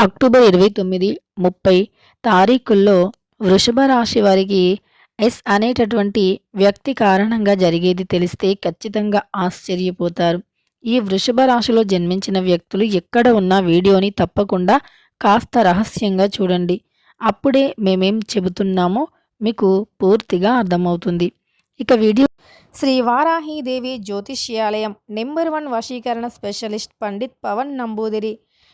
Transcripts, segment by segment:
October ఇరవై తొమ్మిది ముప్పై తారీఖుల్లో వృషభ రాశి వారికి ఎస్ అనేటటువంటి వ్యక్తి కారణంగా జరిగేది తెలిస్తే ఖచ్చితంగా ఆశ్చర్యపోతారు. ఈ వృషభ రాశిలో జన్మించిన వ్యక్తులు ఎక్కడ ఉన్న వీడియోని తప్పకుండా కాస్త రహస్యంగా చూడండి. అప్పుడే మేమేం చెబుతున్నామో మీకు పూర్తిగా అర్థమవుతుంది. ఇక వీడియో శ్రీ వారాహీదేవి జ్యోతిష్యాలయం నెంబర్ వన్ వశీకరణ స్పెషలిస్ట్ పండిత్ పవన్ నంబూదిరి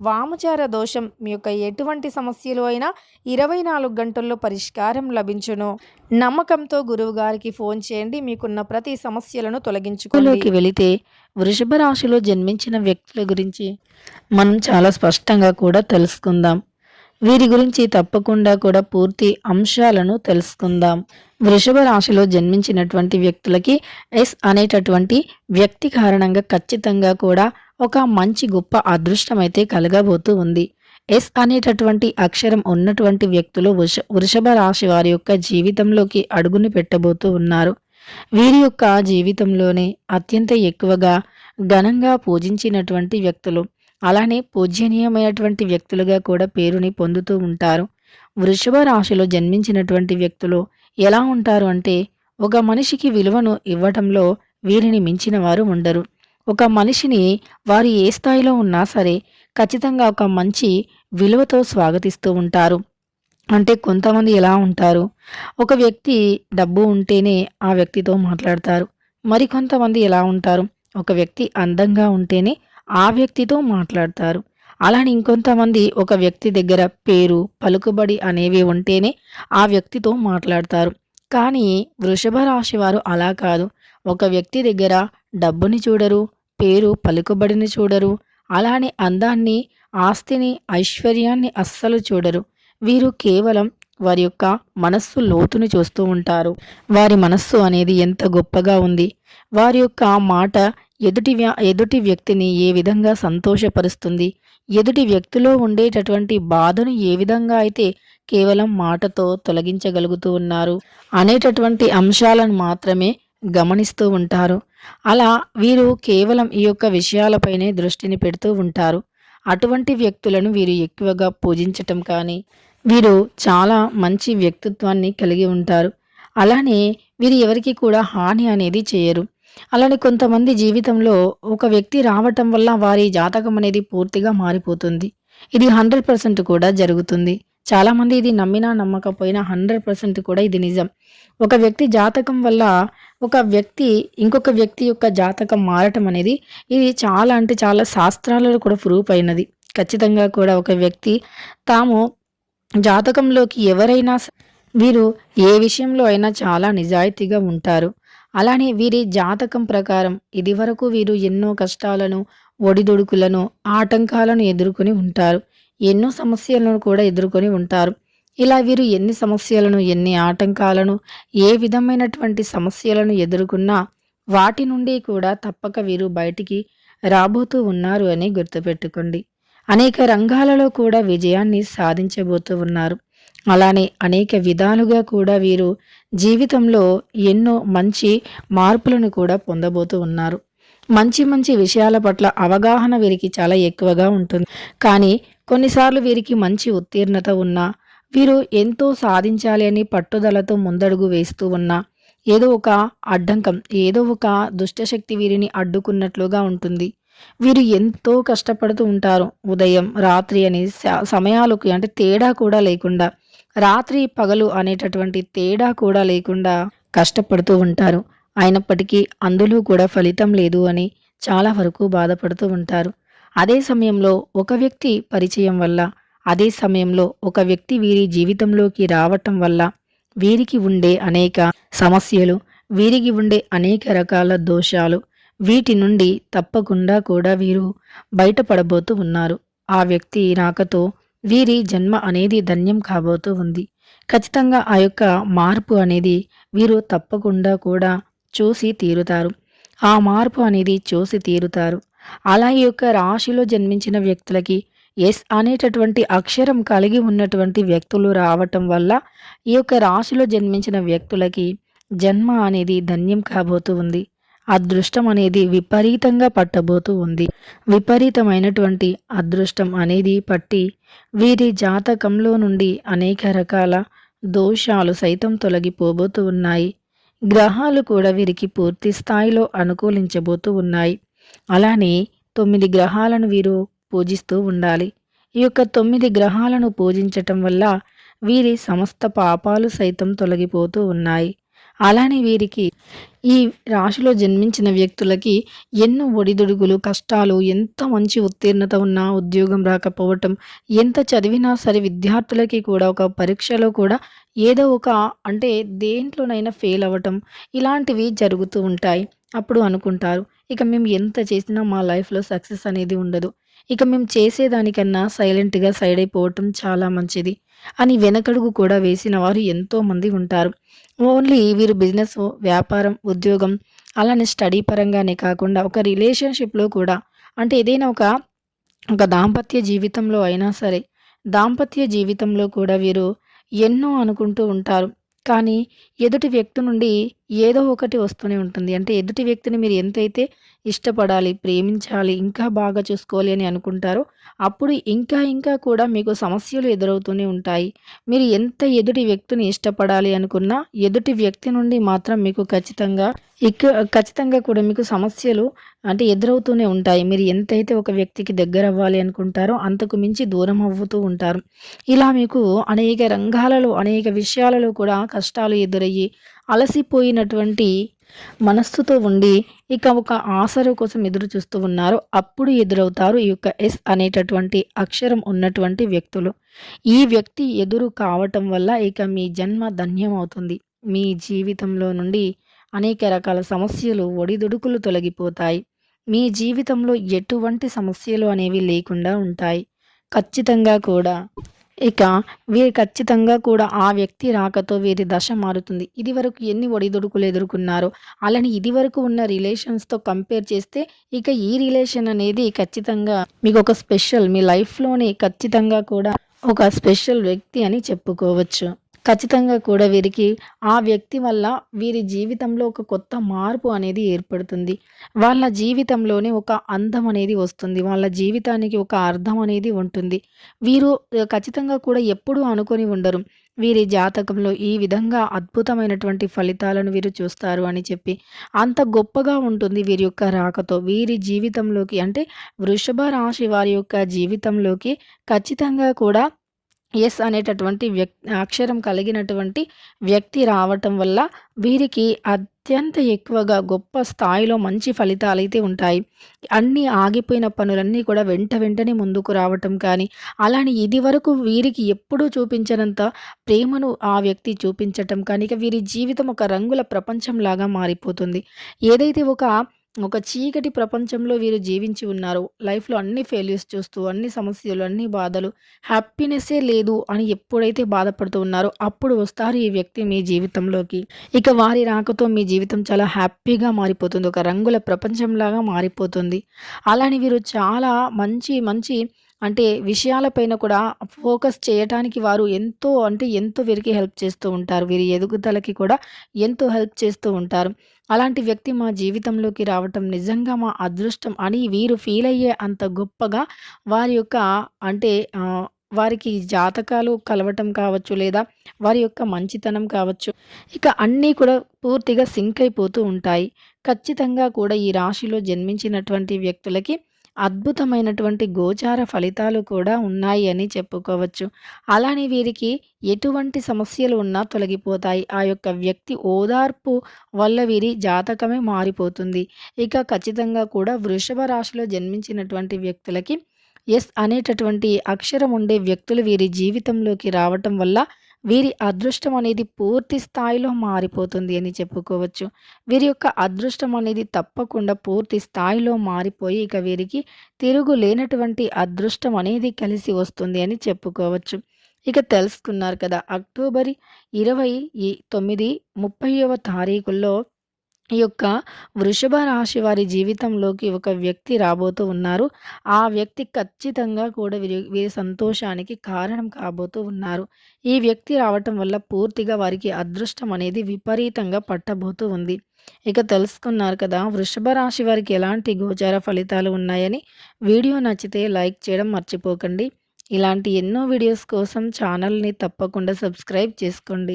వామచార దోషం మీ యొక్క ఎటువంటి సమస్యలు అయినా ఇరవై నాలుగు గంటల్లో పరిష్కారం లభించును. నమ్మకంతో గురువు గారికి ఫోన్ చేయండి. మీకున్న ప్రతి సమస్యలను తొలగించుకోలోకి వెళితే వృషభ రాశిలో జన్మించిన వ్యక్తుల గురించి మనం చాలా స్పష్టంగా కూడా తెలుసుకుందాం. వీరి గురించి తప్పకుండా కూడా పూర్తి అంశాలను తెలుసుకుందాం. వృషభ రాశిలో జన్మించినటువంటి వ్యక్తులకి ఎస్ అనేటటువంటి వ్యక్తి కారణంగా ఖచ్చితంగా కూడా ఒక మంచి గొప్ప అదృష్టం అయితే కలగబోతూ ఉంది. ఎస్ అనేటటువంటి అక్షరం ఉన్నటువంటి వ్యక్తులు వృష వృషభ రాశి వారి యొక్క జీవితంలోకి అడుగుని పెట్టబోతూ ఉన్నారు. వీరి యొక్క జీవితంలోనే అత్యంత ఎక్కువగా ఘనంగా పూజించినటువంటి వ్యక్తులు అలానే పూజ్యనీయమైనటువంటి వ్యక్తులుగా కూడా పేరుని పొందుతూ ఉంటారు. వృషభ రాశిలో జన్మించినటువంటి వ్యక్తులు ఎలా ఉంటారు అంటే ఒక మనిషికి విలువను ఇవ్వటంలో వీరిని మించిన వారు ఉండరు. ఒక మనిషిని వారు ఏ స్థాయిలో ఉన్నా సరే ఖచ్చితంగా ఒక మంచి విలువతో స్వాగతిస్తూ ఉంటారు. అంటే కొంతమంది ఎలా ఉంటారు? ఒక వ్యక్తి డబ్బు ఉంటేనే ఆ వ్యక్తితో మాట్లాడతారు. మరికొంతమంది ఎలా ఉంటారు? ఒక వ్యక్తి అందంగా ఉంటేనే ఆ వ్యక్తితో మాట్లాడతారు. అలానే ఇంకొంతమంది ఒక వ్యక్తి దగ్గర పేరు పలుకుబడి అనేవి ఉంటేనే ఆ వ్యక్తితో మాట్లాడతారు. కానీ వృషభ రాశి వారు అలా కాదు. ఒక వ్యక్తి దగ్గర డబ్బుని చూడరు పేరు పలుకుబడిని చూడరు. అలానే అందాన్ని ఆస్తిని ఐశ్వర్యాన్ని అస్సలు చూడరు. వీరు కేవలం వారి యొక్క మనస్సు లోతుని చూస్తూ ఉంటారు. వారి మనస్సు అనేది ఎంత గొప్పగా ఉంది. వారి యొక్క మాట ఎదుటి వ్యా- ఎదుటి వ్యక్తిని ఏ విధంగా సంతోషపరుస్తుంది? ఎదుటి వ్యక్తిలో ఉండేటటువంటి బాధను ఏ విధంగా అయితే కేవలం మాటతో తొలగించగలుగుతూ ఉన్నారు అనేటటువంటి అంశాలను మాత్రమే గమనిస్తూ ఉంటారు. అలా వీరు కేవలం ఈ యొక్క విషయాలపైనే దృష్టిని పెడుతూ ఉంటారు. అటువంటి వ్యక్తులను వీరు ఎక్కువగా పూజించటం కానీ వీరు చాలా మంచి వ్యక్తిత్వాన్ని కలిగి ఉంటారు. అలానే వీరు ఎవరికి కూడా హాని అనేది చేయరు. అలానే కొంతమంది జీవితంలో ఒక వ్యక్తి రావటం వల్ల వారి జాతకం అనేది పూర్తిగా మారిపోతుంది. ఇది హండ్రెడ్ పర్సెంట్ కూడా జరుగుతుంది. చాలామంది ఇది నమ్మినా నమ్మకపోయినా హండ్రెడ్ పర్సెంట్ కూడా ఇది నిజం. ఒక వ్యక్తి జాతకం వల్ల ఒక వ్యక్తి ఇంకొక వ్యక్తి యొక్క జాతకం మారటం అనేది ఇది చాలా అంటే చాలా శాస్త్రాలలో కూడా ప్రూఫ్ అయినది. ఖచ్చితంగా కూడా ఒక వ్యక్తి తాము జాతకంలోకి ఎవరైనా వీరు ఏ విషయంలో అయినా చాలా నిజాయితీగా ఉంటారు. అలానే వీరి జాతకం ప్రకారం ఇదివరకు వీరు ఎన్నో కష్టాలను ఒడిదుడుకులను ఆటంకాలను ఎదుర్కొని ఉంటారు. ఎన్నో సమస్యలను కూడా ఎదుర్కొని ఉంటారు. ఇలా వీరు ఎన్ని సమస్యలను ఎన్ని ఆటంకాలను ఏ విధమైనటువంటి సమస్యలను ఎదుర్కొన్నా వాటి నుండి కూడా తప్పక వీరు బయటికి రాబోతూ ఉన్నారు అని గుర్తుపెట్టుకోండి. అనేక రంగాలలో కూడా విజయాన్ని సాధించబోతూ ఉన్నారు. అలానే అనేక విధాలుగా కూడా వీరు జీవితంలో ఎన్నో మంచి మార్పులను కూడా పొందబోతూ ఉన్నారు. మంచి మంచి విషయాల పట్ల అవగాహన వీరికి చాలా ఎక్కువగా ఉంటుంది. కానీ కొన్నిసార్లు వీరికి మంచి ఉత్తీర్ణత ఉన్నా వీరు ఎంతో సాధించాలి అని పట్టుదలతో ముందడుగు వేస్తూ ఉన్నా ఏదో ఒక అడ్డంకం ఏదో ఒక దుష్టశక్తి వీరిని అడ్డుకున్నట్లుగా ఉంటుంది. వీరు ఎంతో కష్టపడుతూ ఉంటారు. ఉదయం రాత్రి అని స- సమయాలకు అంటే తేడా కూడా లేకుండా రాత్రి పగలు అనేటటువంటి తేడా కూడా లేకుండా కష్టపడుతూ ఉంటారు. అయినప్పటికీ అందులో కూడా ఫలితం లేదు అని చాలా వరకు బాధపడుతూ ఉంటారు. అదే సమయంలో ఒక వ్యక్తి పరిచయం వల్ల అదే సమయంలో ఒక వ్యక్తి వీరి జీవితంలోకి రావటం వల్ల వీరికి ఉండే అనేక సమస్యలు వీరికి ఉండే అనేక రకాల దోషాలు వీటి నుండి తప్పకుండా కూడా వీరు బయటపడబోతూ ఉన్నారు. ఆ వ్యక్తి రాకతో వీరి జన్మ అనేది ధన్యం కాబోతూ ఉంది. ఖచ్చితంగా ఆ యొక్క మార్పు అనేది వీరు తప్పకుండా కూడా చూసి తీరుతారు. ఆ మార్పు అనేది చూసి తీరుతారు. అలా ఈ యొక్క రాశిలో జన్మించిన వ్యక్తులకి ఎస్ అనేటటువంటి అక్షరం కలిగి ఉన్నటువంటి వ్యక్తులు రావటం వల్ల ఈ యొక్క రాశిలో జన్మించిన వ్యక్తులకి జన్మ అనేది ధన్యం కాబోతూ ఉంది. అదృష్టం అనేది విపరీతంగా పట్టబోతూ ఉంది. విపరీతమైనటువంటి అదృష్టం అనేది పట్టి వీరి జాతకంలో నుండి అనేక రకాల దోషాలు సైతం తొలగిపోబోతూ ఉన్నాయి. గ్రహాలు కూడా వీరికి పూర్తి స్థాయిలో అనుకూలించబోతూ ఉన్నాయి. అలానే తొమ్మిది గ్రహాలను వీరు పూజిస్తూ ఉండాలి. ఈ యొక్క తొమ్మిది గ్రహాలను పూజించటం వల్ల వీరి సమస్త పాపాలు సైతం తొలగిపోతూ ఉన్నాయి. అలానే వీరికి ఈ రాశిలో జన్మించిన వ్యక్తులకి ఎన్నో ఒడిదుడుగులు కష్టాలు ఎంత మంచి ఉత్తీర్ణత ఉన్నా ఉద్యోగం రాకపోవటం ఎంత చదివినా సరే విద్యార్థులకి కూడా ఒక పరీక్షలో కూడా ఏదో ఒక అంటే దేంట్లోనైనా ఫెయిల్ అవ్వటం ఇలాంటివి జరుగుతూ ఉంటాయి. అప్పుడు అనుకుంటారు ఇక మేము ఎంత చేసినా మా లైఫ్లో సక్సెస్ అనేది ఉండదు. ఇక మేము చేసేదానికన్నా సైలెంట్గా సైడ్ అయిపోవటం చాలా మంచిది. అని వెనకడుగు కూడా వేసిన వారు ఎంతోమంది ఉంటారు. ఓన్లీ వీరు బిజినెస్ వ్యాపారం ఉద్యోగం అలానే స్టడీ పరంగానే కాకుండా ఒక రిలేషన్షిప్లో కూడా అంటే ఏదైనా ఒక ఒక దాంపత్య జీవితంలో అయినా సరే దాంపత్య జీవితంలో కూడా వీరు ఎన్నో అనుకుంటూ ఉంటారు. కానీ ఎదుటి వ్యక్తి నుండి ఏదో ఒకటి వస్తూనే ఉంటుంది. అంటే ఎదుటి వ్యక్తిని మీరు ఎంతైతే ఇష్టపడాలి ప్రేమించాలి ఇంకా బాగా చూసుకోవాలి అని అనుకుంటారో అప్పుడు ఇంకా ఇంకా కూడా మీకు సమస్యలు ఎదురవుతూనే ఉంటాయి. మీరు ఎంత ఎదుటి వ్యక్తిని ఇష్టపడాలి అనుకున్నా ఎదుటి వ్యక్తి నుండి మాత్రం మీకు ఖచ్చితంగా ఇక ఖచ్చితంగా కూడా మీకు సమస్యలు అంటే ఎదురవుతూనే ఉంటాయి. మీరు ఎంతైతే ఒక వ్యక్తికి దగ్గర అవ్వాలి అనుకుంటారో అంతకు మించి దూరం అవ్వుతూ ఉంటారు. ఇలా మీకు అనేక రంగాలలో అనేక విషయాలలో కూడా కష్టాలు ఎదురయ్యి అలసిపోయినటువంటి మనస్సుతో ఉండి ఇక ఒక ఆసరు కోసం ఎదురు చూస్తూ ఉన్నారు. అప్పుడు ఎదురవుతారు ఈ యొక్క ఎస్ అనేటటువంటి అక్షరం ఉన్నటువంటి వ్యక్తులు. ఈ వ్యక్తి ఎదురు కావటం వల్ల ఇక మీ జన్మ ధన్యమవుతుంది. మీ జీవితంలో నుండి అనేక రకాల సమస్యలు ఒడిదుడుకులు తొలగిపోతాయి. మీ జీవితంలో ఎటువంటి సమస్యలు అనేవి లేకుండా ఉంటాయి. ఖచ్చితంగా కూడా ఇక వీరు ఖచ్చితంగా కూడా ఆ వ్యక్తి రాకతో వీరి దశ మారుతుంది. ఇది వరకు ఎన్ని ఒడిదుడుకులు ఎదుర్కొన్నారో అలానే ఇది వరకు ఉన్న రిలేషన్స్తో కంపేర్ చేస్తే ఇక ఈ రిలేషన్ అనేది ఖచ్చితంగా మీకు ఒక స్పెషల్ మీ లైఫ్లోనే ఖచ్చితంగా కూడా ఒక స్పెషల్ వ్యక్తి అని చెప్పుకోవచ్చు. ఖచ్చితంగా కూడా వీరికి ఆ వ్యక్తి వల్ల వీరి జీవితంలో ఒక కొత్త మార్పు అనేది ఏర్పడుతుంది. వాళ్ళ జీవితంలోనే ఒక అందం అనేది వస్తుంది. వాళ్ళ జీవితానికి ఒక అర్థం అనేది ఉంటుంది. వీరు ఖచ్చితంగా కూడా ఎప్పుడూ అనుకొని ఉండరు. వీరి జాతకంలో ఈ విధంగా అద్భుతమైనటువంటి ఫలితాలను వీరు చూస్తారు అని చెప్పి అంత గొప్పగా ఉంటుంది వీరి యొక్క రాకతో. వీరి జీవితంలోకి అంటే వృషభ రాశి వారి యొక్క జీవితంలోకి ఖచ్చితంగా కూడా ఎస్ అనేటటువంటి వ్యక్ అక్షరం కలిగినటువంటి వ్యక్తి రావటం వల్ల వీరికి అత్యంత ఎక్కువగా గొప్ప స్థాయిలో మంచి ఫలితాలు అయితే ఉంటాయి. అన్నీ ఆగిపోయిన పనులన్నీ కూడా వెంట వెంటనే ముందుకు రావటం కానీ అలానే ఇది వరకు వీరికి ఎప్పుడూ చూపించినంత ప్రేమను ఆ వ్యక్తి చూపించటం కానీ ఇక వీరి జీవితం ఒక రంగుల ప్రపంచంలాగా మారిపోతుంది. ఏదైతే ఒక ఒక చీకటి ప్రపంచంలో వీరు జీవించి ఉన్నారు. లైఫ్లో అన్ని ఫెయిల్యూర్స్ చూస్తూ అన్ని సమస్యలు అన్ని బాధలు హ్యాపీనెస్సే లేదు అని ఎప్పుడైతే బాధపడుతూ ఉన్నారో అప్పుడు వస్తారు ఈ వ్యక్తి మీ జీవితంలోకి. ఇక వారి రాకతో మీ జీవితం చాలా హ్యాపీగా మారిపోతుంది. ఒక రంగుల ప్రపంచంలాగా మారిపోతుంది. అలానే వీరు చాలా మంచి మంచి అంటే విషయాలపైన కూడా ఫోకస్ చేయటానికి వారు ఎంతో అంటే ఎంతో వీరికి హెల్ప్ చేస్తూ ఉంటారు. వీరి ఎదుగుదలకి కూడా ఎంతో హెల్ప్ చేస్తూ ఉంటారు. అలాంటి వ్యక్తి మా జీవితంలోకి రావటం నిజంగా మా అదృష్టం అని వీరు ఫీల్ అయ్యే అంత గొప్పగా వారి యొక్క అంటే వారికి జాతకాలు కలవటం కావచ్చు లేదా వారి యొక్క మంచితనం కావచ్చు ఇక అన్నీ కూడా పూర్తిగా సింక్ అయిపోతూ ఉంటాయి. ఖచ్చితంగా కూడా ఈ రాశిలో జన్మించినటువంటి వ్యక్తులకి అద్భుతమైనటువంటి గోచార ఫలితాలు కూడా ఉన్నాయి అని చెప్పుకోవచ్చు. అలానే వీరికి ఎటువంటి సమస్యలు ఉన్నా తొలగిపోతాయి. ఆ యొక్క వ్యక్తి ఓదార్పు వల్ల వీరి జాతకమే మారిపోతుంది. ఇక ఖచ్చితంగా కూడా వృషభ రాశిలో జన్మించినటువంటి వ్యక్తులకి ఎస్ అనేటటువంటి అక్షరం ఉండే వ్యక్తులు వీరి జీవితంలోకి రావటం వల్ల వీరి అదృష్టం అనేది పూర్తి స్థాయిలో మారిపోతుంది అని చెప్పుకోవచ్చు. వీరి యొక్క అదృష్టం అనేది తప్పకుండా పూర్తి స్థాయిలో మారిపోయి ఇక వీరికి తిరుగు లేనటువంటి అదృష్టం అనేది కలిసి వస్తుంది అని చెప్పుకోవచ్చు. ఇక తెలుసుకున్నారు కదా అక్టోబర్ ఇరవై తొమ్మిది ముప్పైవ తారీఖుల్లో ఈ యొక్క వృషభ రాశి వారి జీవితంలోకి ఒక వ్యక్తి రాబోతూ ఉన్నారు. ఆ వ్యక్తి ఖచ్చితంగా కూడా వీరి వీరి సంతోషానికి కారణం కాబోతూ ఉన్నారు. ఈ వ్యక్తి రావటం వల్ల పూర్తిగా వారికి అదృష్టం అనేది విపరీతంగా పట్టబోతూ ఉంది. ఇక తెలుసుకున్నారు కదా! వృషభ రాశి వారికి ఎలాంటి గోచార ఫలితాలు ఉన్నాయని. వీడియో నచ్చితే లైక్ చేయడం మర్చిపోకండి. ఇలాంటి ఎన్నో వీడియోస్ కోసం ఛానల్‌ని తప్పకుండా సబ్స్క్రైబ్ చేసుకోండి.